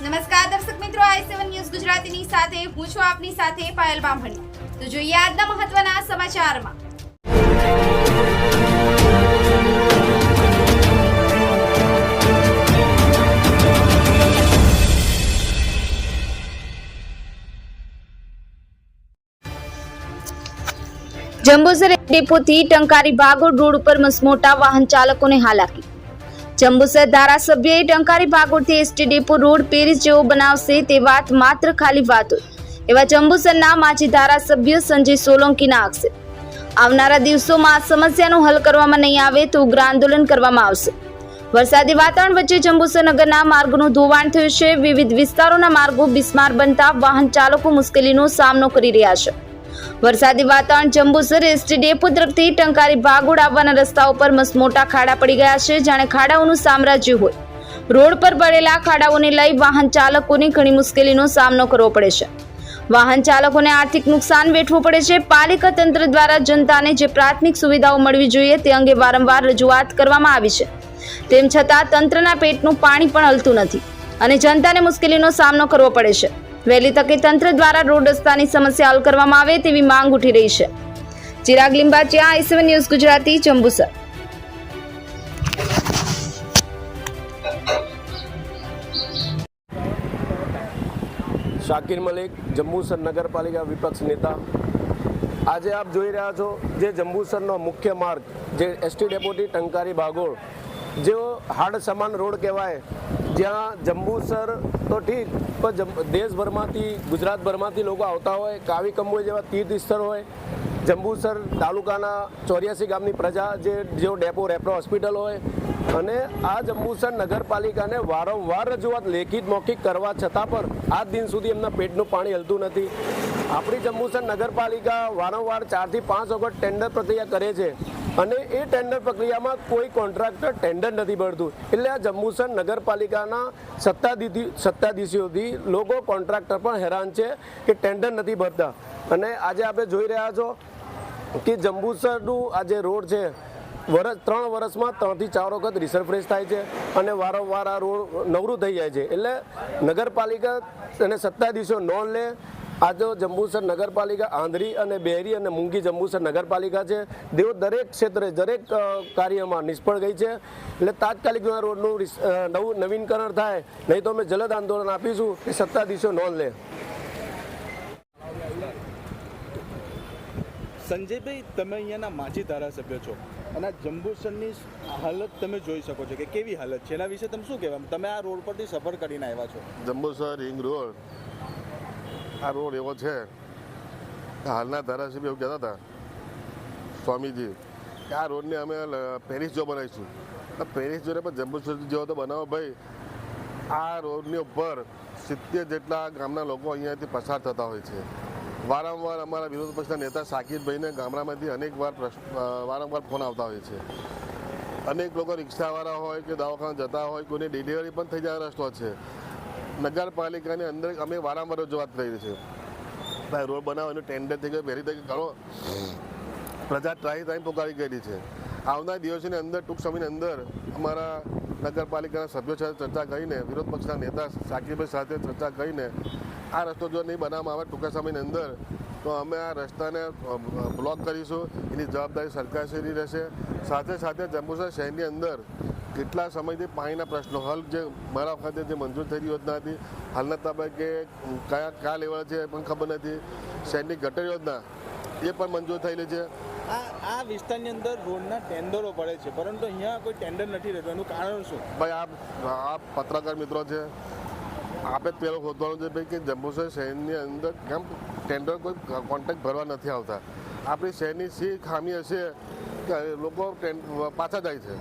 નમસ્કાર દર્શક મિત્રો, આઈ સેવન ન્યૂઝ ગુજરાતીની સાથે, હું છું આપની સાથે પાયલ બામણી. તો જોઈએ આજના મહત્વના સમાચારમાં. જંબુસર ડેપોથી ટંકારી બાગોડ રોડ ઉપર મસમોટા વાહન ચાલકોને હાલાકી. જંબુસર ધારાસભ્યએ ટંકારી ભાગોળથી એસટી ડેપો રોડ પેરિસ જેવો બનાવશે તે વાત માત્ર ખાલી વાતો એવા જંબુસરના માજી ધારાસભ્ય સંજય સોલંકીના આક્ષેપ. આવનારા દિવસોમાં આ સમસ્યાનો હલ કરવામાં નહીં આવે તો ઉગ્ર આંદોલન કરવામાં આવશે. વરસાદી વાતાવરણ વચ્ચે જંબુસર નગરના માર્ગનું ધોવાણ થયું છે. વિવિધ વિસ્તારોના માર્ગો બિસ્માર બનતા વાહન ચાલકો મુશ્કેલીનો સામનો કરી રહ્યા છે. વરસાદી વાતાવરણ જંબુસર એસટી ડેપો તરફથી ટંકારી ભાગોળ આવવાના રસ્તાઓ પર મસમોટા ખાડા પડી ગયા છે, જાણે ખાડાઓનું સામ્રાજ્ય હોય. રોડ પર પડેલા ખાડાઓને લઈ વાહન ચાલકોને ઘણી મુશ્કેલીનો સામનો કરવો પડે છે. વાહન ચાલકોને આર્થિક નુકસાન વેઠવું પડે છે. પાલિકા તંત્ર દ્વારા જનતાને જે પ્રાથમિક સુવિધાઓ મળવી જોઈએ તે અંગે વારંવાર રજૂઆત કરવામાં આવી છે. તેમ છતાં તંત્રના પેટનું પાણી પણ હલતું નથી અને જનતાને મુશ્કેલીનો સામનો કરવો પડે છે. વહેલી તકે તંત્ર દ્વારા રોડ રસ્તાની સમસ્યા હલ કરવામાં આવે તેવી માંગ ઉઠી રહી છે. Chirag Limbachiya, I news, Gujarati, Jambusar. Shakir Malik, Jambusar નગરપાલિકા વિપક્ષ નેતા. આજે આપ જોઈ રહ્યા છો જે જંબુસરનો મુખ્ય માર્ગ, જે એસટી ડેપોથી ટંકારી બાગોળ, જેઓ હાડ સમાન રોડ કહેવાય જ્યાં જંબુસર તો ઠીક, પણ દેશભરમાંથી, ગુજરાતભરમાંથી લોકો આવતા હોય, કાવી કંબોઈ જેવા તીર્થ સ્થળ હોય, જંબુસર તાલુકાના ચોર્યાસી ગામની પ્રજા જે જેવો ડેપો, રેપ્રો હોસ્પિટલ હોય, અને આ જંબુસર નગરપાલિકાને વારંવાર રજૂઆત લેખિત મૌખિક કરવા છતાં પણ આજ દિન સુધી એમના પેટનું પાણી હલતું નથી. આપણી જંબુસર નગરપાલિકા વારંવાર ચારથી પાંચ વખત ટેન્ડર પ્રક્રિયા કરે છે. અને એ ટેન્ડર પ્રક્રિયામાં કોઈ કોન્ટ્રાક્ટર ટેન્ડર નથી ભરતું. એટલે આ જંબુસર નગરપાલિકાના સત્તાધીથી સત્તાધીશોથી લોકો કોન્ટ્રાક્ટર પણ હેરાન છે કે ટેન્ડર નથી ભરતા. અને આજે આપણે જોઈ રહ્યા છો કે જંબુસરનું આ જે રોડ છે વર્ષ ત્રણ વર્ષમાં ત્રણથી ચાર વખત રિસરફ્રેશ થાય છે અને વારંવાર આ રોડ નવરું થઈ જાય છે. એટલે નગરપાલિકા અને સત્તાધીશો નોન લે આજે જંબુસર નગરપાલિકા આંધ્રી અને બેરી અને મૂંગી જંબુસર નગરપાલિકા છે. તેઓ દરેક ક્ષેત્રે દરેક કાર્યમાં નિષ્ફળ ગઈ છે. એટલે તાત્કાલિક આ રોડનું નવું નવીનકરણ થાય નહીં તો અમે જલદ આંદોલન આપીશું એ સત્તાધીશો નોંધ લે. સંજયભાઈ તમે અહીંયાના માજી ધારાસભ્ય છો અને આ જંબુસરની હાલત તમે જોઈ શકો છો કે કેવી હાલત છે. એના વિશે તમે શું કહેવા? તમે આ રોડ પરથી સફર કરીને આવ્યા છો. જંબુસર રિંગ રોડ આ રોડ એવો છે હાલના ધારાસભ્ય એવું કહેતા હતા, સ્વામીજી, કે આ રોડને અમે પેરિસ જો બનાવીશું. પેરિસ જોડે પણ જંબુસર જેવો તો બનાવો ભાઈ. આ રોડની ઉપર સિત્તેર જેટલા ગામના લોકો અહીંયાથી પસાર થતા હોય છે. વારંવાર અમારા વિરોધ પક્ષના નેતા સાકિરભાઈને ગામડામાંથી અનેકવાર વારંવાર ફોન આવતા હોય છે. અનેક લોકો રિક્ષાવાળા હોય કે દવાખાના જતા હોય, કોઈની ડિલિવરી પણ થઈ જાય રસ્તો છે. નગરપાલિકાની અંદર અમે વારંવાર રજૂઆત કરી છે. ભાઈ, રોડ બનાવો, એનું ટેન્ડર થઈ ગયો પહેરી થઈ કરો પ્રજા ટ્રાય ટ્રાય પોકારી ગયેલી છે. આવનાર દિવસોની અંદર, ટૂંક સમયની અંદર, અમારા નગરપાલિકાના સભ્યો સાથે ચર્ચા કરીને, વિરોધ પક્ષના નેતા સાકીભાઈ સાથે ચર્ચા કરીને, આ રસ્તો જો નહીં બનાવવામાં આવે ટૂંકા સમયની અંદર, તો અમે આ રસ્તાને બ્લોક કરીશું. એની જવાબદારી સરકારશ્રીની રહેશે. સાથે સાથે જંબુસર શહેરની અંદર કેટલા સમયથી પાણીના પ્રશ્નો? હાલ જે મારા વખતે જે મંજૂર થયેલી યોજના હતી હાલના તબક્કે કયા કયા લેવલ છે એ પણ ખબર નથી. શહેરની ગટર યોજના એ પણ મંજૂર થયેલી છે. આ આ વિસ્તારની અંદર રોડના ટેન્ડરો પડે છે પરંતુ અહીંયા કોઈ ટેન્ડર નથી રહેતો. એનું કારણ શું? ભાઈ આપ આ પત્રકાર મિત્રો છે. આપે પેલો શોધવાનું છે ભાઈ કે જંબુસર શહેરની અંદર કેમ ટેન્ડર કોઈ કોન્ટ્રાક્ટ ભરવા નથી આવતા? આપણી શહેરની શી ખામી હશે કે લોકો પાછા જાય છે?